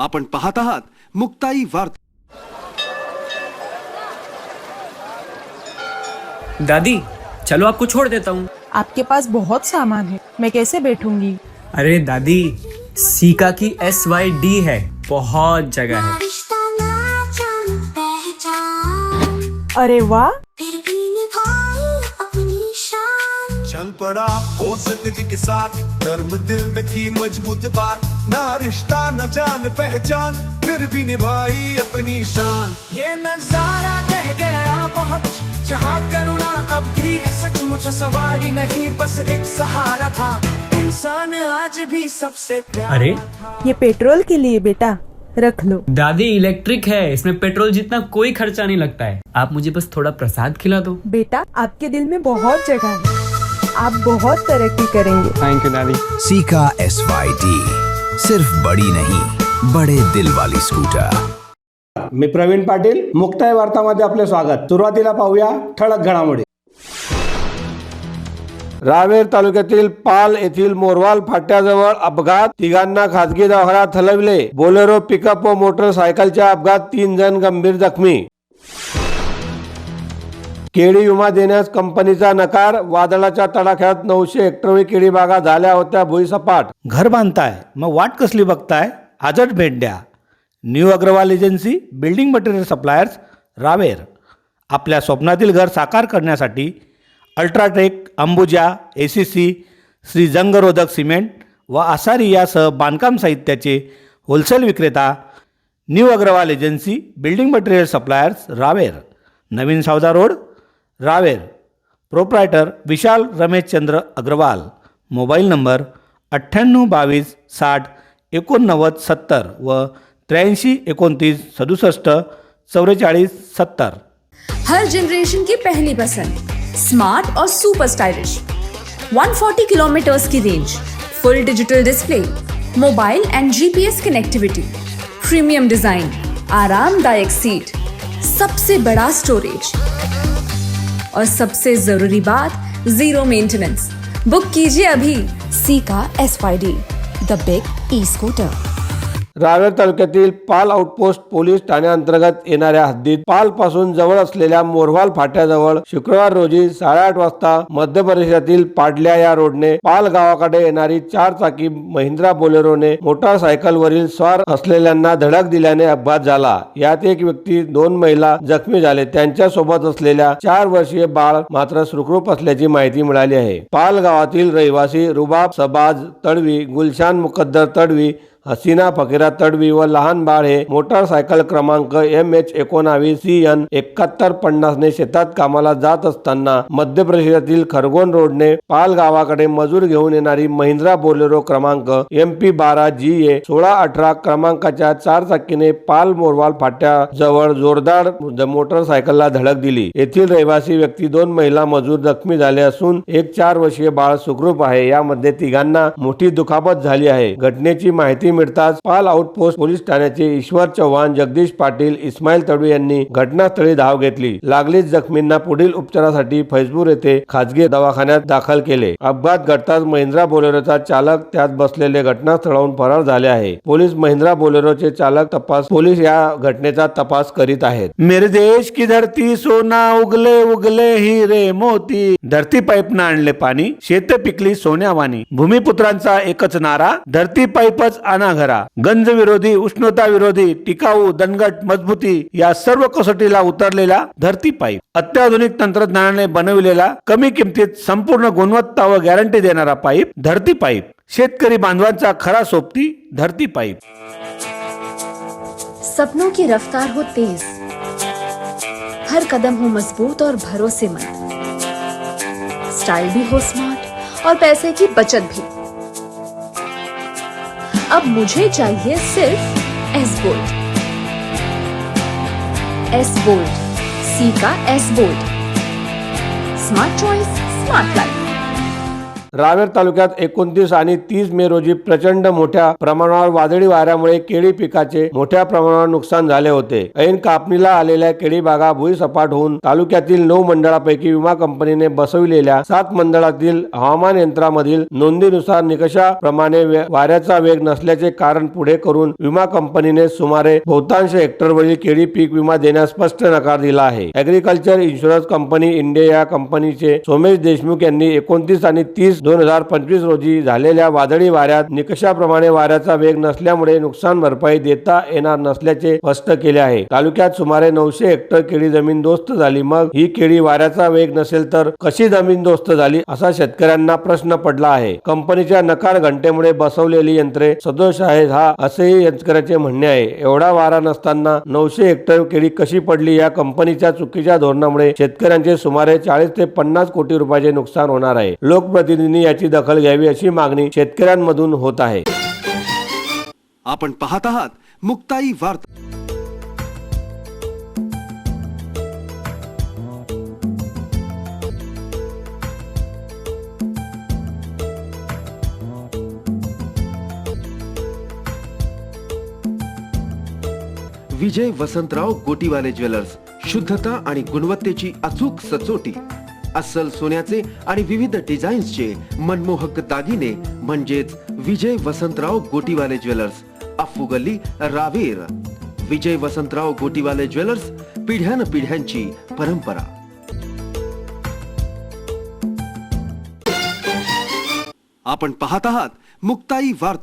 आपण पाहत आहात मुक्ताई वार्ता. दादी चलो आपको छोड़ देता हूँ। आपके पास बहुत सामान है। मैं कैसे बैठूँगी? अरे दादी सीका की एस वाई डी है बहुत जगह है। अरे वाह! चल पड़ा हो ज़िंदगी के साथ। धर्म दिल में थी मज़बूत बात। ना रिश्ता न जान पहचान। फिर भी निभाई अपनी शान। ये नज़ारा कह गया बहुत। जहाँ करुणा अब भी सचमुच सवारी नहीं बस एक सहारा था। इंसान आज भी सबसे प्यारा अरे। ये पेट्रोल के लिए बेटा रख लो। दादी इलेक्ट्रिक है इसमें पेट्रोल जितना कोई खर्चा नहीं लगता है। आप मुझे बस थोड़ा प्रसाद खिला दो। बेटा आपके दिल में बहुत जगह है। आप बहुत तरक्की करेंगे। थैंक यू दादी सीका एस वाई डी सिर्फ बड़ी नहीं बड़े दिल वाली स्कूटर। मी प्रवीण पाटील मुक्ताय वार्तामध्ये आपले स्वागत. सुरुवातीला पाहूया ठळक घडामोडी. रावेर तालुक्यातील पाल येथील मोरवाल फाट्याजवळ अपघात तिघांना खासगी दवाखान्यात हलविले. बोलेरो पिकअप व मोटरसायकलच्या अपघात तीन जण गंभीर जखमी. केळी विमा देण्यास कंपनीचा नकार वादळाच्या तडाख्यात नऊशे हेक्टरवरी केळी बागा झाल्या होत्या भुईसपाट. घर बांधताय मग वाट कसली बघताय? आजच भेट द्या. New Agrawal agency building material suppliers Raver. आपल्या स्वप्नातील घर साकार करण्यासाठी UltraTech Ambuja A C C Shree जंगरोधक cement व आसारी यासह बांधकाम साहित्याचे होलसेल विक्रेता new Agrawal agency building material suppliers Raver. नवीन Savda road Raver proprietor Vishal Ramesh Chandra Agrawal mobile number अठ्ठ्याण्णव बावीस साठ एकोणनव्वद सत्तर व त्र्याऐंशी एकोणतीस सदुसष्ट चौवेचाळीस सत्तर. हर जनरेशन की पहली पसंद स्मार्ट और सुपर स्टाइलिश 140 किलोमीटर्स की range full digital display mobile and GPS connectivity premium design आरामदायक सीट सबसे बड़ा स्टोरेज और सबसे जरूरी बात जीरो मेंटेनेंस बुक कीजिए अभी। सी का S D the big E scooter Raver तालुक्यातील पाल आउटपोस्ट पोलीस ठाण्याअंतर्गत येणाऱ्या हद्दीत पाल पासून जवळ असलेल्या मोरवाल फाट्याजवळ शुक्रवार रोजी साडेआठ वाजता मध्य प्रदेशातील पाडल्या या रोडने पाल गावाकडे येणारी चार चाकी महिंद्रा बोलेरोने मोटारसायकलवरील स्वार असलेल्यांना धडक दिल्याने अपघात झाला. यात एक व्यक्ती दोन महिला जखमी झाले. त्यांच्यासोबत असलेल्या चार वर्षीय बाळ मात्र सुखरूप असल्याची माहिती मिळाली आहे. पाल गावातील रहिवासी रुबाब सबाज तडवी गुलशान मुकद्दर तडवी हसीना फकीरा तडवी व लहान बाळ हे मोटारसायकल क्रमांक एम एच एकोणावीस सी एन एकाहत्तर पन्नासने शेतात कामाला जात असताना मध्य प्रदेशातील खरगोन रोडने पाल गावाकडे मजूर घेऊन येणारी महिंद्रा बोलेरो क्रमांक एम पी बारा जी ए सोळा अठरा क्रमांकाच्या चार चाकीने पाल मोरवाल फाट्याजवळ जोरदार मोटरसायकलला धडक दिली. येथील रहिवासी व्यक्ती दोन महिला मजूर जखमी झाले असून एक चार वर्षीय बाळ सुखरूप आहे. यामध्ये तिघांना मोठी दुखापत झाली आहे. घटनेची माहिती मिळताच पाल आउटपोस्ट पोलीस ठाण्याचे ईश्वर चव्हाण जगदीश पाटील इस्माईल तडू यांनी घटनास्थळी धाव घेतली. लागलीच जखमींना पुढील उपचारासाठी फैजपूर येथे खासगी दवाखान्यात दाखल केले. अपघात घडताच महिंद्रा बोलेरोचा चालक त्यात बसलेले घटनास्थळाहून फरार झाले आहे. पोलीस महिंद्रा बोलेरोचे चालक तपास पोलीस या घटनेचा तपास करीत आहेत. मेरे देश की धरती सोना उगले उगले हिरे मोती. धरती पाईपनं आणले पाणी शेत पिकली सोन्यावानी भूमिपुत्रांचा एकच नारा धरती पाईपच पानाघरा घरा गंज विरोधी उष्णता विरोधी टिकाऊ दणगट मजबूती या सर्व कसोटीला उतरलेला धरती पाईप अत्याधुनिक तंत्रज्ञानाने बनविलेला कमी किमतीत संपूर्ण गुणवत्ता व गॅरंटी देणारा पाईप धरती पाईप शेतकरी बांधवांचा खरा सोबती धरती पाईप सपनों की रफ्तार हो तेज. हर कदम हो मजबूत और भरोसेमंद. स्टाइल भी हो स्मार्ट और पैसे की बचत भी. अब मुझे चाहिए सिर्फ S bolt S bolt C का S bolt smart choice smart life Raver तालुक्यात एकोणतीस आणि तीस मे रोजी प्रचंड मोठ्या प्रमाणावर वादळी वाऱ्यामुळे केळी पिकाचे मोठ्या प्रमाणावर नुकसान झाले होते. ऐन कापणीला आलेल्या केळी बागा भुईसपाट होऊन तालुक्यातील नऊ मंडळापैकी विमा कंपनीने बसविलेल्या सात मंडळातील हवामान यंत्रामधील नोंदीनुसार निकषाप्रमाणे वाऱ्याचा वेग नसल्याचे कारण पुढे करून विमा कंपनीने सुमारे बहुतांश हेक्टरवरील केळी पीक विमा देण्यास स्पष्ट नकार दिला आहे. अॅग्रिकल्चर इन्शुरन्स कंपनी इंडिया या कंपनीचे सोमेश देशमुख यांनी एकोणतीस आणि तीस दोन हजार पंचवीस रोजी झालेल्या वादळी वाऱ्यात निकषाप्रमाणे वाऱ्याचा वेग नसल्यामुळे नुकसान भरपाई देता येणार नसल्याचे स्पष्ट केले आहे. तालुक्यात सुमारे नऊशे हेक्टर केळी जमीन दोस्त झाली. मग ही केळी वाऱ्याचा वेग नसेल तर कशी जमीन दोस्त झाली असा शेतकऱ्यांना प्रश्न पडला आहे. कंपनीच्या नकार घंटेमुळे बसवलेली यंत्रे सदोष आहेत हा असेही शेतकऱ्याचे म्हणणे आहे. एवढा वारा नसताना नऊशे हेक्टर केळी कशी पडली या कंपनीच्या चुकीच्या धोरणामुळे शेतकऱ्यांचे सुमारे चाळीस ते पन्नास कोटी रुपयाचे नुकसान होणार आहे. लोकप्रतिनिधी लोकप्रतिनिधींनी याची दखल घ्यावी अशी मागणी शेतकऱ्यांमधून होत आहे. आपण पाहत आहात मुक्ताई वार्ता. विजय वसंतराव गोटीवाले ज्वेलर्स शुद्धता आणि गुणवत्तेची अचूक सचोटी. अस्सल सोन्याचे आणि विविध डिझाईन्सचे मनमोहक दागिने म्हणजेच विजय वसंतराव गोटीवाले ज्वेलर्स अफू गल्ली रावेर. विजय वसंतराव गोटीवाले ज्वेलर्स पिढ्यान पिढ्यांची परंपरा. आपण पाहत आहात मुक्ताई वार्ता.